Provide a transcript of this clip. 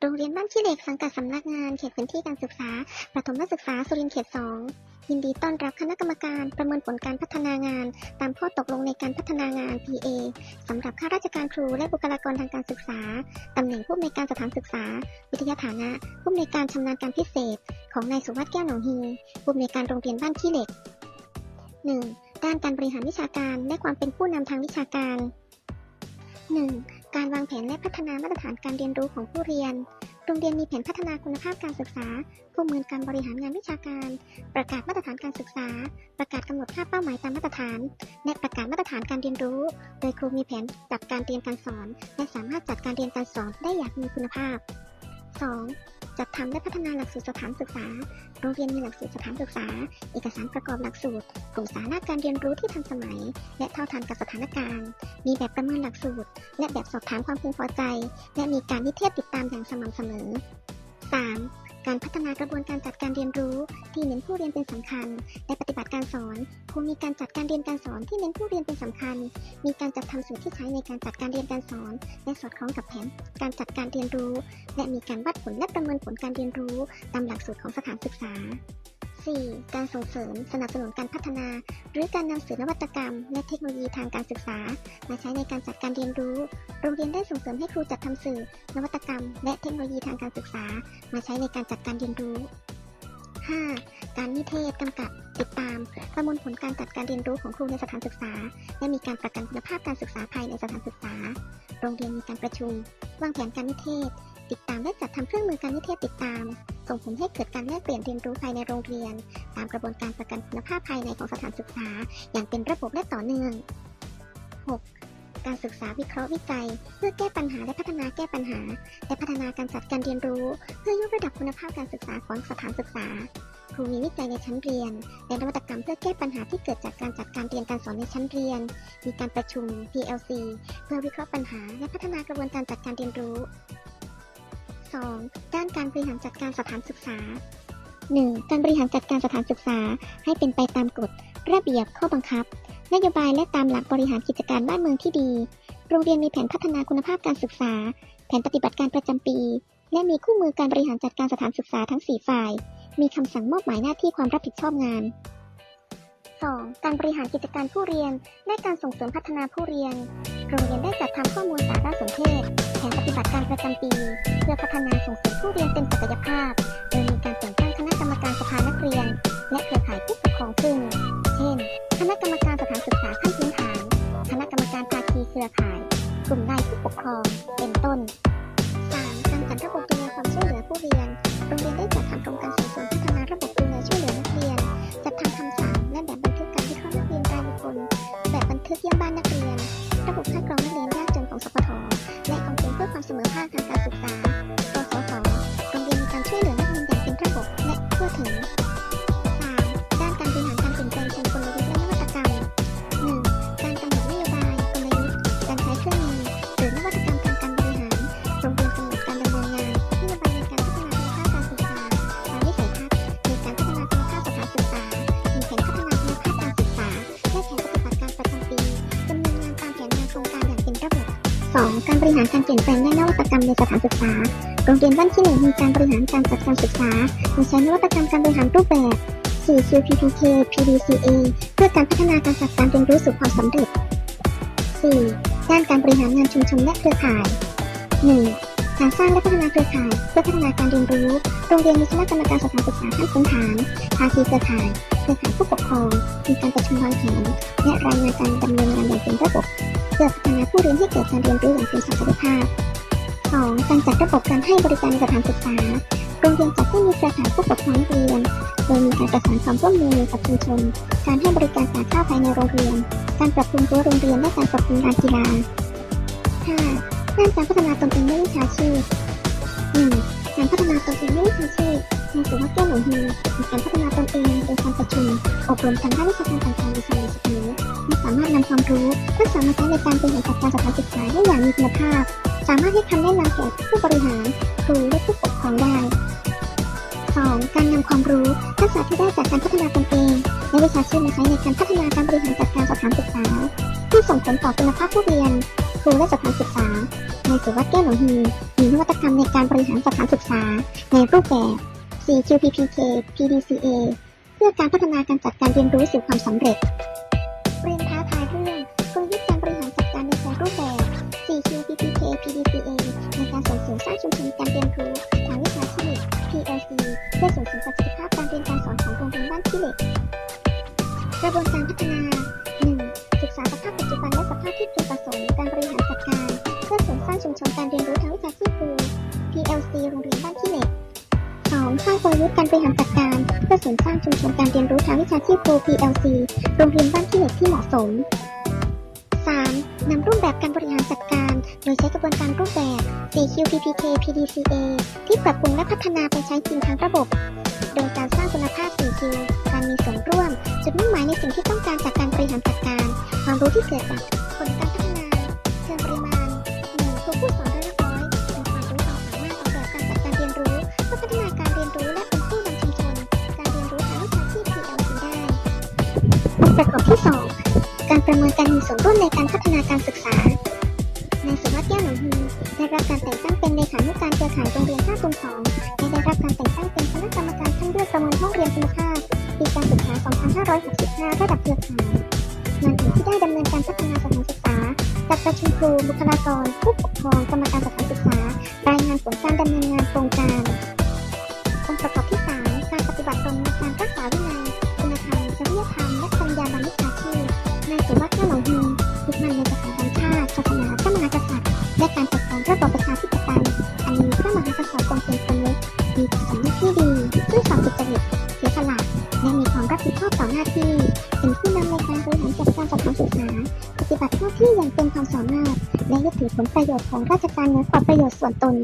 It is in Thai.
โรงเรียนบ้านขี้เหล็กสังกัดสำนักงานเขตพื้นที่การศึกษา ประถมศึกษาสุรินทร์เขต 2 ยินดีต้อนรับคณะกรรมการประเมินผลการพัฒนางาน ตามข้อตกลงในการพัฒนางาน PA สำหรับข้าราชการครูและบุคลากรทางการศึกษา ตำแหน่งผู้อำนวยการสถานศึกษา วิทยาฐานะผู้อำนวยการชำนาญการพิเศษ ของนายสุวัสด์แก้วหนองฮีผู้อำนวยการโรงเรียนบ้านขี้เหล็ก 1. ด้านการบริหารวิชาการและความเป็นผู้นำทางวิชาการ 1. การวางแผนและพัฒนามาตรฐานการเรียนรู้ของผู้เรียน โรงเรียนมีแผนพัฒนาคุณภาพการศึกษาผู้มือการบริหารงานวิชาการ ประกาศมาตรฐานการศึกษา ประกาศกำหนดค่าเป้าหมายตามมาตรฐาน และประกาศมาตรฐานการเรียนรู้ โดยครูมีแผนจัดการเรียนการสอน และสามารถจัดการเรียนการสอนได้อย่างมีคุณภาพ 2. จัดทำและพัฒนาหลักสูตรสถานศึกษา โรงเรียนมีหลักสูตรสถานศึกษา เอกสารประกอบหลักสูตรกลุ่มสาระการเรียนรู้ที่ทันสมัย และเท่าทันกับสถานการณ์ มีแบบประเมินหลักสูตร และแบบสอบถามความพึงพอใจ และมีการนิเทศติดตามอย่างสม่ำเสมอ 3. การพัฒนากระบวนการจัดการเรียนรู้ ที่เน้นผู้เรียนเป็นสำคัญ และปฏิบัติการสอนคงมีการจัดการเรียนการสอนที่เน้นผู้เรียนเป็นสำคัญ มีการจัดทำสูตรที่ใช้ในการจัดการเรียนการสอน และสอดคล้องกับแผนการจัดการเรียนรู้ และมีการวัดผลและประเมินผลการเรียนรู้ตามหลักสูตรของสถานศึกษา 4. การส่งเสริมสนับสนุนการพัฒนา หรือการนำสื่อนวัตกรรม และเทคโนโลยีทางการศึกษา มาใช้ในการจัดการเรียนรู้ โรงเรียนได้ส่งเสริมให้ครูจัดทำสื่อ นวัตกรรม และเทคโนโลยีทางการศึกษา มาใช้ในการจัดการเรียนรู้ 5. การนิเทศกำกับ ติดตาม ประมวลผลการจัดการเรียนรู้ของครูในสถานศึกษา และมีการประกันคุณภาพการศึกษาภายในสถานศึกษา โรงเรียนมีการประชุม วางแผนการนิเทศ ติดตามและจัดทำเครื่องมือการนิเทศติดตาม ส่งผลให้เกิดการแลกเปลี่ยนเรียนรู้ภายในโรงเรียน ตามกระบวนการประกันคุณภาพภายในของสถานศึกษา อย่างเป็นระบบและต่อเนื่อง 6. การศึกษาวิเคราะห์วิจัย เพื่อแก้ปัญหาและพัฒนาแก้ปัญหา และพัฒนาการจัดการเรียนรู้ เพื่อยกระดับคุณภาพการศึกษาของสถานศึกษาครูมีวิจัยในชั้นเรียนและนวัตกรรมเพื่อแก้ปัญหาที่เกิดจากการจัดการเรียนการสอนในชั้นเรียน มีการประชุม PLC เพื่อวิเคราะห์ปัญหา และพัฒนากระบวนการจัดการเรียนรู้ 2. ด้านการบริหารจัดการสถานศึกษา 1. การบริหารจัดการสถานศึกษาให้เป็นไปตามกฎ ระเบียบข้อบังคับ นโยบายและตามหลักบริหารกิจการบ้านเมืองที่ดี โรงเรียนมีแผนพัฒนาคุณภาพการศึกษา แผนปฏิบัติการประจำปี และมีคู่มือการบริหารจัดการสถานศึกษาทั้ง 4 ฝ่าย มีคำสั่งมอบหมายหน้าที่ความรับผิดชอบงาน 2. การบริหารกิจการผู้เรียน และการส่งเสริมพัฒนาผู้เรียน โรงเรียนได้จัดทำข้อมูลสารสนเทศ แผนปฏิบัติการประจำปี เพื่อพัฒนาส่งเสริมผู้เรียนเต็มศักยภาพ โดยมีการแต่งตั้งคณะกรรมการสภานักเรียน และเครือข่ายผู้ปกครองขึ้น เช่น คณะกรรมการสถานศึกษาขั้นพื้นฐาน คณะกรรมการภาคีเครือข่าย กลุ่มนายผู้ปกครอง เป็นต้น 3. การจัดระบบดูแลความช่วยเหลือผู้เรียน โรงเรียนได้จัดทำโครงการส่งเสริมพัฒนาระบบ ถึง 3. ด้านการบริหารการเปลี่ยนแปลงเชิงกลยุทธ์และนวัตกรรม 1. การกำหนดนโยบายกลยุทธ์การใช้เครื่องมือหรือนวัตกรรมทางการบริหารรงเรียนกำหนดการดำเนินงานนโยบายในการพัฒนาคุณภาพการศึกษาตามวิสัยทัศน์ในการพัฒนาคุณภาพสถานศึกษามีแผนพัฒนาคุณภาพการศึกษาและแผนปฏิบัติการประจำปีดำเนินงานตามแผนงานโครงการอย่างเป็นระบบ 2. การบริหารการเปลี่ยนแปลงและนวัตกรรมในสถานศึกษา โรงเรียนบ้านที่หนึ่งมีการบริหารการจัดการศึกษาโดยใช้นวัตกรรมการบริหารรูปแบบ4 QPPK PDCA เพื่อการพัฒนาการจัดการเรียนรู้สู่ความสำเร็จ 4. ด้านการบริหารงานชุมชนและเครือข่าย 1. การสร้างและพัฒนาเครือข่ายเพื่อพัฒนาการเรียนรู้ โรงเรียนมีคณะกรรมการสถานศึกษาขั้นพื้นฐานภาคีเครือข่ายเครือข่ายผู้ปกครองมีการประชุมวางแผนและรายงานการดำเนินงานอย่างเป็นระบบ เพื่อพัฒนาผู้เรียนให้เกิดการเรียนรู้อย่างเป็นศักยภาพ 2. การจัดระบบการให้บริการในสถานศึกษาโรงเรียนจัดให้มีเครือข่ายผู้ปกครองนักเรียน โดยมีการประสานความร่วมมือกับชุมชน การให้บริการสาขาภายในโรงเรียน การปรับปรุงรั้วโรงเรียนและการปรับปรุงลานกีฬา 5. ด้านการพัฒนาตนเองและวิชาชีพ 1. การพัฒนาตนเองด้วยวิชาชีพ ในสุวัสดิ์แก้วหลงฮีมีการพัฒนาตนเองโดยการประชุมอบรมทางด้านวิชาการต่างๆในสมัยเสมอและสามารถนำความรู้ทักษะมาใช้ในการบริหารจัดการสถานศึกษาได้อย่างมีคุณภาพ สามารถให้คำแนะนำแก่ผู้บริหารครูและผู้ปกครองได้ 2. การนำความรู้ทักษะที่ได้จากการพัฒนาตนเองและวิชาชีพมาใช้ในการพัฒนาการบริหารจัดการสถานศึกษา ที่ส่งผลต่อคุณภาพผู้เรียนครูและสถานศึกษาในสุวัสด์แก้วหนองฮีมีนวัตกรรมในการบริหารสถานศึกษา ในรูปแบบ CQPPK PDCA เพื่อการพัฒนาการจัดการเรียนรู้สู่ความสำเร็จ เรียนท้าทายเรื่องกลยุทธ์การบริหารจัดการในแต่รูปแบบ CQPPK PDCA ในการส่งเสริมสร้างชุมชนการเรียนรู้ทางวิชาชีพ PLC เพื่อส่งเสริมประสิทธิภาพการเรียนการสอนของโรงเรียนบ้านขี้เหล็ก กระบวนการพัฒนา 1. ศึกษาสภาพปัจจุบันและสภาพที่พึงประสงค์การบริหารจัดการ เพื่อเสริมสร้างชุมชนการเรียนรู้ทางวิชาชีพครู PLC โรงเรียนบ้านขี้เหล็ก 2. สร้างกลยุทธ์การบริหารจัดการเพื่อเสริมสร้างชุมชนการเรียนรู้ทางวิชาชีพครู PLC โรงเรียนบ้านขี้เหล็กที่เหมาะสม 3. นำรูปแบบการบริหารจัดการ โดยใช้กระบวนการรูปแบบ 4QPPK PDCA ที่ปรับปรุงและพัฒนาไปใช้จริงทั้งระบบ โดยการสร้างคุณภาพ 4Q การมีส่วนร่วม จุดมุ่งหมายในสิ่งที่ต้องการจากการบริหารจัดการ ความรู้ที่เกิดจากผลการพัฒนาเชิงปริมาณ 1. ครูผู้สอน รเรียนรู้และเป็นผู้นำชุมชน การเรียนรู้ทางวิชาชีพ PLC ได้องค์ประกอบที่ 2 การประเมินการมีส่วนร่วมในการพัฒนาการศึกษา ในสุวัสด์แก้วหนองฮีได้รับการแต่งตั้งเป็นเลขานุการเครือข่ายโรงเรียนท่าตุงสองและได้รับการแต่งตั้งเป็นคณะกรรมการคัดเลือกประเมินห้องเรียนคุณภาพปีการศึกษา 2565 ระดับเครือข่ายงานอื่นที่ได้ดำเนินการพัฒนาสถานศึกษาจัดประชุมครูบุคลากร ผู้ปกครองกรรมการสถานศึกษารายงานผลการดำเนินงานโครงการ องค์ประกอบที่3การปฏิบัติตนในการรักษาวินัยคุณธรรมจริยธรรมและจรรยาบรรณวิชาชีพในสุวัสดิ์แก้วหนองฮียึดมั่นในสถาบันชาติศาสนาพระมหากษัตริย์และการปกครองระบอบประชาธิปไตยอันมีพระมหากษัตริย์ทรงเป็นประมุขมีจิตสำนึกที่ดีซื่อสัตย์สุจริตเสียสละและมีความรับผิดชอบต่อหน้าที่ เป็นผู้นำในการบริหารจัดการสถานศึกษาปฏิบัติหน้าที่อย่างเต็มความสามารถและยึดถือผลประโยชน์ของราชการเหนือกว่าประโยชน์ส่วนตน